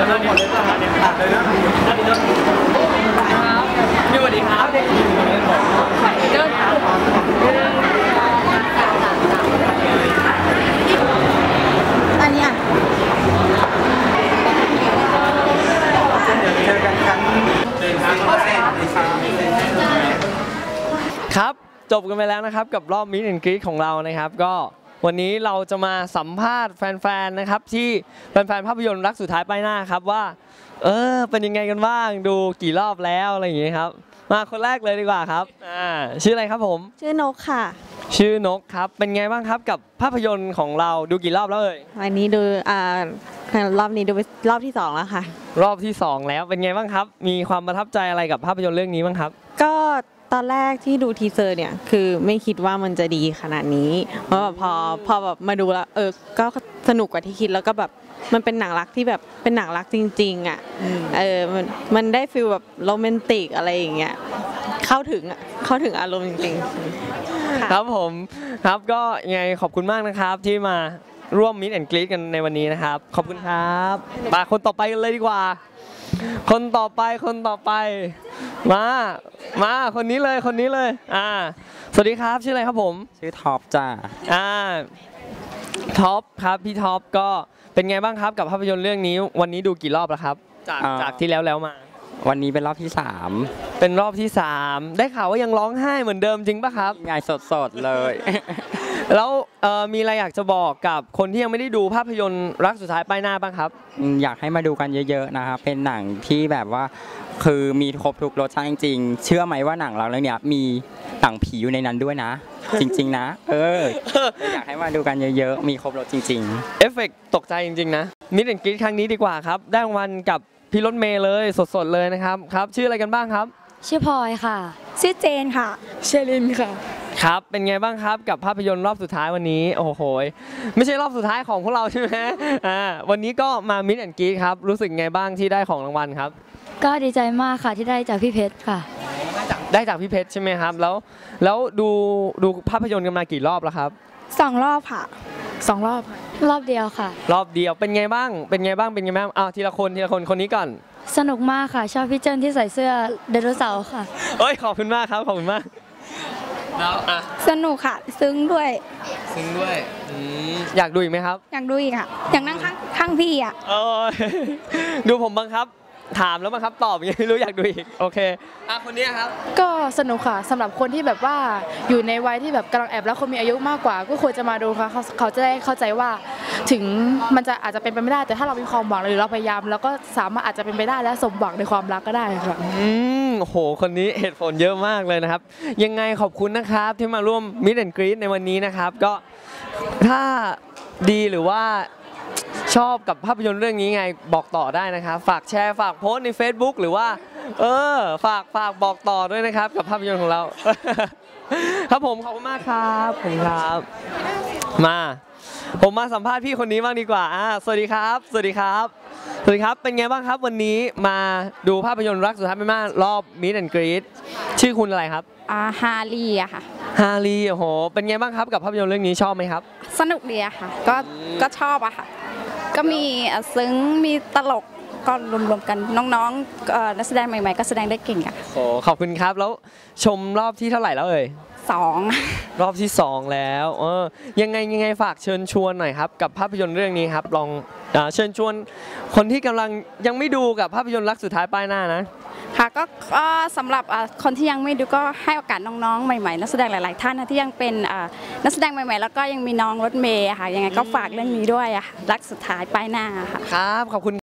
อันนี้อะ ครับ จบกันไปแล้วนะครับ กับรอบมิสแอนกรีของเรานะครับ ก็ วันนี้เราจะมาสัมภาษณ์แฟนๆนะครับที่แฟนๆภาพยนตร์รักสุดท้ายป้ายหน้าครับว่า เออเป็นยังไงกันบ้างดูกี่รอบแล้วอะไรอย่างเงี้ยครับ มาคนแรกเลยดีกว่าครับอ่าชื่ออะไรครับผม ชื่อนกค่ะ ชื่อนกครับเป็นไงบ้างครับกับภาพยนตร์ของเราดูกี่รอบแล้วเอ่ยวันนี้ดูอ่ารอบนี้ดูเป็นรอบที่สองแล้วค่ะ รอบที่สองแล้วเป็นไงบ้างครับ มีความประทับใจอะไรกับภาพยนตร์เรื่องนี้บ้างครับ ก็ ตอนแรกที่ดูทีเซอร์เนี่ยคือไม่คิดว่ามันจะดีขนาดนี้ เพราะแบบพอพอแบบมาดูแล้วเออก็สนุกกว่าที่คิดแล้วก็แบบมันเป็นหนังรักที่แบบเป็นหนังรักจริง ๆ อะเออมันมันได้ฟีลแบบโรแมนติกอะไรอย่างเงี้ยเข้าถึงอะเข้าถึงอารมณ์จริงๆค่ะครับผมครับก็ยังไงขอบคุณมากนะครับที่มาร่วมมิตแอนกรีดกันในวันนี้นะครับ ขอบคุณครับมาคนต่อไปกันเลยดีกว่า คนต่อไปคนต่อไป มา มาคนนี้เลยคนนี้เลย อ่า สวัสดีครับชื่ออะไรครับผม ชื่อท็อปจ้าอ่าท็อปครับพี่ท็อปก็เป็นไงบ้างครับกับภาพยนตร์เรื่องนี้ วันนี้ดูกี่รอบแล้วครับ จากอ่าจากที่แล้วแล้วมา วันนี้เป็นรอบที่สามเป็นรอบที่ 3 ได้ข่าวว่ายังร้องไห้เหมือนเดิมจริงปะครับ งานสดๆเลย แล้วเอ่อมีอะไรอยากจะบอกกับคนที่ยังไม่ได้ดูภาพยนตร์รักสุดท้ายป้ายหน้าบ้างครับ อืมอยากให้มาดูกันเยอะ ๆ นะครับ เป็นหนังที่แบบว่า คือมีครบทุกรสชาติจริงๆ เชื่อไหมว่าหนังเราเรื่องเนี้ยมีหนังผีอยู่ในนั้นด้วยนะ จริง ๆ นะ เออ อยากให้มาดูกันเยอะๆ มีครบรสจริง ๆ เอฟเฟกต์ตกใจจริงๆนะมิดแอนกรีดครั้งนี้ดีกว่าครับ ได้รางวัลกับพี่รถเมย์เลยสดๆเลยนะครับครับ ชื่ออะไรกันบ้างครับ ชื่อพลอยค่ะ ชื่อเจนค่ะ เชลินค่ะ ครับ เป็นไงบ้างครับกับภาพยนตร์รอบสุดท้ายวันนี้ โอ้โหยไม่ใช่รอบสุดท้ายของพวกเราใช่ไหมอ่าวันนี้ก็มามิดแอนกรีดครับ รู้สึกไงบ้างที่ได้ของรางวัลครับ ก็ดีใจมากค่ะที่ได้จากพี่เพชรค่ะ ได้จากพี่เพชรใช่ไหมครับ แล้วแล้วดูดูภาพยนตร์กันมากี่รอบแล้วครับสองรอบค่ะสองรอบค่ะรอบเดียวค่ะ รอบเดียวเป็นไงบ้าง เป็นไงบ้างเป็นไงบ้างอ้าวทีละคนทีละคนคนนี้ก่อน สนุกมากค่ะ ชอบพี่เจิ้นที่ใส่เสื้อไดโนเสาร์ค่ะเอ้ยขอบคุณมากครับขอบคุณมาก แล้วอะสนุกค่ะ ซึ้งด้วย ซึ้งด้วยอืมอยากดูอีกไหมครับ อยากดูอีกค่ะ อยากนั่งข้างข้างพี่อะโอ้ยดูผมบังคับ ถามแล้วบังคับตอบยังไม่รู้อยากดูอีก โอเคอะคนเนี้ยครับ ก็สนุกค่ะสำหรับคนที่แบบว่าอยู่ในวัยที่แบบกำลังแอบแล้วคนมีอายุมากกว่า ก็ควรจะมาดูค่ะเขาเขาจะได้เข้าใจว่าถึงมันจะอาจจะเป็นไปไม่ได้แต่ถ้าเรามีความหวังหรือเราพยายามเราก็สามารถอาจจะเป็นไปได้และสมหวังในความรักก็ได้ค่ะอืม โอ้โห คนนี้เหตุผลเยอะมากเลยนะครับ ยังไงขอบคุณนะครับที่มาร่วมมิดแอนกรีดในวันนี้นะครับ ก็ถ้าดีหรือว่าชอบกับภาพยนตร์เรื่องนี้ไงบอกต่อได้นะครับ ฝากแชร์ฝากโพสใน Facebook หรือว่า เออ ฝากฝากบอกต่อด้วยนะครับ กับภาพยนตร์ของเรา ครับผมขอบคุณมากครับขอบคุณครับ มา ผมมาสัมภาษณ์พี่คนนี้บ้างดีกว่าอ่าสวัสดีครับ สวัสดีครับ สวัสดีครับ เป็นไงบ้างครับวันนี้มาดูภาพยนตร์รักสุดท้ายไม่มากรอบ Meet and Greet ชื่อคุณอะไรครับอ่าฮารีอะค่ะ ฮารีโอ้โห เป็นไงบ้างครับกับภาพยนตร์เรื่องนี้ชอบไหมครับ สนุกดีอะค่ะ ก็ก็ชอบอะค่ะ ก็มีอะซึ้งมีตลกก็รวมๆกันน้องๆเอ่อนักแสดงใหม่ๆ ก็แสดงได้เก่งอะ โอ้ขอบคุณครับ แล้วชมรอบที่เท่าไหร่แล้วเอ่ย สองรอบที่ 2 แล้วเออยังไงยังไงฝากเชิญชวนหน่อยครับ กับภาพยนตร์เรื่องนี้ครับ ลองอาเชิญชวนคนที่กำลังยังไม่ดูกับภาพยนตร์รักสุดท้ายป้ายหน้านะ ค่ะก็ก็สำหรับอ่าคนที่ยังไม่ดูก็ให้โอกาสน้องๆ ใหม่ๆ นักแสดงหลาย ๆ ท่านนะที่ยังเป็นอ่านักแสดงใหม่ๆ แล้วก็ยังมีน้องรถเมย์อะค่ะยังไงก็ฝากเรื่องนี้ด้วยอะค่ะรักสุดท้ายป้ายหน้าค่ะ ครับ ขอบคุณ